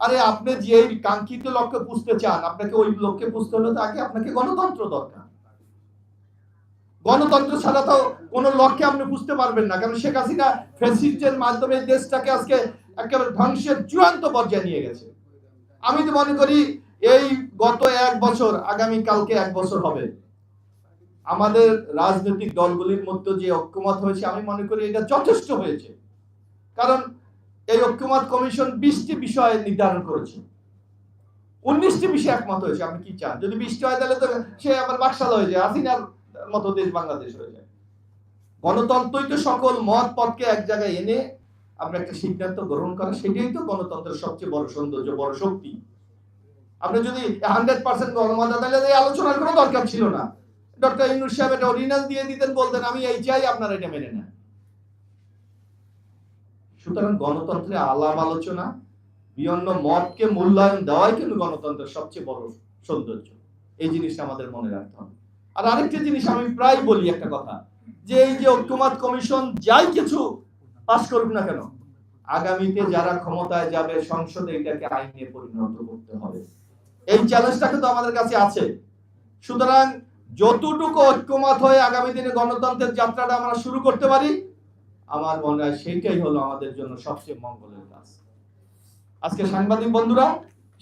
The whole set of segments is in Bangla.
আরে আপনি যে কাঙ্ক্ষিত লক্ষ্যে পুষতে চান, আপনাকে ওই লক্ষ্যে পুষতে হলে তো আগে আপনাকে গণতন্ত্র দরকার। গণতন্ত্র ছাড়া তো কোনো লক্ষ্যে আপনি বুঝতে পারবেন না। কারণ শেখ হাসিনা ফ্যাসিস্টের মাধ্যমে দেশটাকে আজকে একেবারে ধ্বংসের চূড়ান্ত পর্যায়ে নিয়ে গেছে। আমি তো মনে করি এই গত এক বছর, আগামী কালকে এক বছর হবে। আমাদের রাজনৈতিক দলগুলির মধ্যে যে ঐক্যমত হয়েছে, আমি মনে করি এটা যথেষ্ট হয়েছে। কারণ এই ঐক্যমত কমিশন বিশটি বিষয় নির্ধারণ করেছে। উনিশটি বিষয় একমত হয়েছে, আপনি কি চান? যদি বিশটি হয় তাহলে তো সে আবার বাকশাল হয়ে যায়, হাসিনার মতো দেশ বাংলাদেশ হয়ে যায়। গণতন্ত্রই তো সকল মত পথকে এক জায়গায় এনে আপনার একটা সিদ্ধান্ত গ্রহণ করা সেটাই তো গণতন্ত্রের সবচেয়ে বড় সৌন্দর্য, বড় শক্তি। আপনি যদি হান্ড্রেড পার্সেন্ট গণমত তাহলে এই আলোচনার কোনো দরকার ছিল না। ডক্টর ইউনুস সাহেব এটা অরিজিনাল দিয়ে দিতেন, বলতেন, আমি এই চাই, আপনারা এটা মেনে নেন। সুতরাং গণতন্ত্রে আলাপ আলোচনা বিভিন্ন মতকে মূল্যায়ন দেওয়াই কিন্তু গণতন্ত্রের সবচেয়ে বড় সৌন্দর্য। এই জিনিসটা আমাদের মনে রাখতে হবে। আর আরেকটা জিনিস আমি প্রায় বলি একটা কথা, যে এই যে ঐক্যমত কমিশন যাই কিছু পাস করুক না কেন, আগামীতে যারা ক্ষমতায় যাবে, সংসদে এটাকে আইনে পরিণত করতে হবে। এই চ্যালেঞ্জটা কিন্তু আমাদের কাছে আছে। সুতরাং যতটুকু ঐক্যমত হয়ে আগামী দিনে গণতন্ত্রের যাত্রাটা আমরা শুরু করতে পারি আমার মনে হয় সেইটাই হলো আমাদের জন্য সবচেয়ে মঙ্গলের কাজ। আজকে সাংবাদিক বন্ধুরা,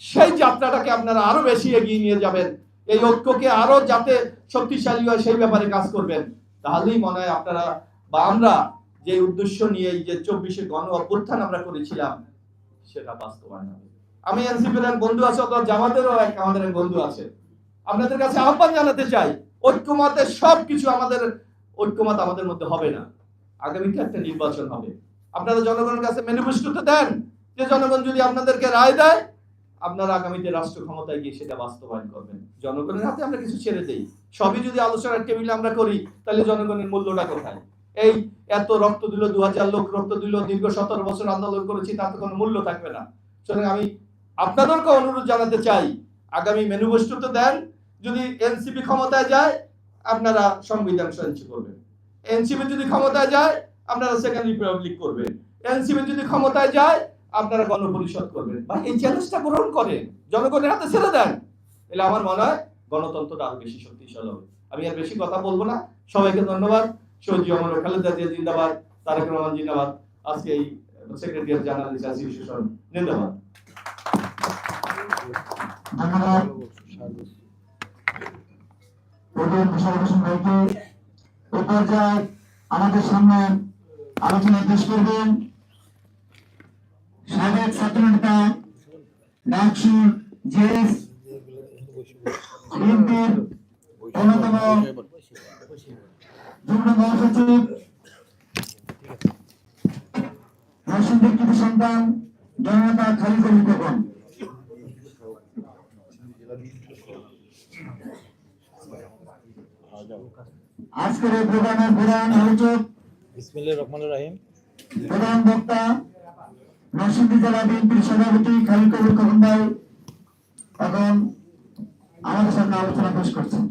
সেই যাত্রাটাকে আপনারা আরও বেশি এগিয়ে নিয়ে যাবেন। এই ঐক্যকে আরও যাতে শক্তিশালী হয়, সেই ব্যাপারে কাজ করবেন। তাহলেই মনে হয় আপনারা বা আমরা যে উদ্দেশ্য নিয়ে যে চব্বিশে গণ অভ্যুত্থান আমরা করেছিলাম, সেটা বাস্তবায়ন হবে। আমি এনসিপির এক বন্ধু আছে, অথবা জামাতেরও এক, আমাদের এক বন্ধু আছে। আপনাদের কাছে আহ্বান জানাতে চাই, ঐক্যমতে সব কিছু আমাদের, ঐক্যমত আমাদের মধ্যে হবে না। আগামীতে একটা নির্বাচন হবে। আপনারা জনগণের কাছে ম্যানিফেস্টোতে দেন। যে জনগণ যদি আপনাদেরকে রায় দেয়, আপনারা আগামীতে রাষ্ট্র ক্ষমতায় গিয়ে সেটা বাস্তবায়ন করবেন। জনগণের হাতে আমরা কিছু ছেড়ে দেই। সবই যদি আলোচনার টেবিলে আমরা করি, তাহলে জনগণের মূল্যটা কোথায়? এই এত রক্ত দিল দু হাজার লোক রক্ত দিল, দীর্ঘ সতেরো বছর আন্দোলন করেছি, তাতে কোনো মূল্য থাকবে না। সুতরাং আমি আপনাদেরকে অনুরোধ জানাতে চাই, আগামী ম্যানিফেস্টোতে দেন। যদি এনসিপি ক্ষমতায় যায়, আপনারা সংবিধান সঞ্চি করবেন। এনসিপি যদি ক্ষমতায় যায়, আপনারা সেকেন্ড রিপাবলিক করবেন। এনসিপি যদি ক্ষমতায় যায়, আপনারা গণপরিষদ করবেন। বা এই চ্যালেঞ্জটা গ্রহণ করেন। জনগণের হাতে ছেড়ে দেন। এলে আমার মনে হয় গণতন্ত্রটা আরও বেশি শক্তিশালী হবে। আমি আর বেশি কথা বলব না। সবাইকে ধন্যবাদ। সৌজি অমর খালেদা জিয়া জিন্দাবাদ, তারেক রহমান জিন্দাবাদ। আজকে এই সেক্রেটারি জার্নালিস্ট অ্যাসোসিয়েশন জিন্দাবাদ। ধন্যবাদ। পর্যায়ে আমাদের সামনে আলোচনায় পেশ করবেন সাবেক ছাত্রনেতা ডাকসুর জেএস বিএনপির অন্যতম যুগ্ম মহাসচিব কৃতি সন্তান জননেতা খালিদ কবির। আজকের এই প্রোগ্রামের প্রধান আলোচক বিসমিল্লাহ রহমান রাহিম। প্রধান বক্তা নরসিংদী জেলা বিএনপির সভাপতি খালিদ কবির খোকন ভাই এখন আমাদের সামনে আলোচনা পেশ করছেন।